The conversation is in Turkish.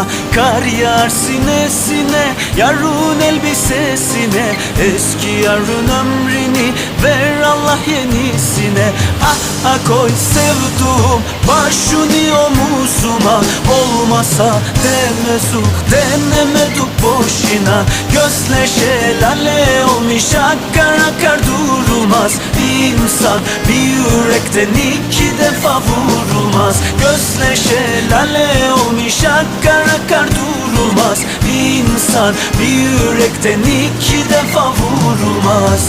omzuma Kar yağar sinesine Yarın elbisesine Eski yarın ömrünü Ver Allah yenisine. Ah ah koy sevduğum Başını omuzuma Olmasa demezuk Denemeduk boşuna. Gözler şelale olmuş Akar akar durulmaz İnsan. Bir yürekten iki defa vurulmaz Gözler şelale olmuş Akar akar durulmaz. İnsan bir yürekten iki defa vurulmaz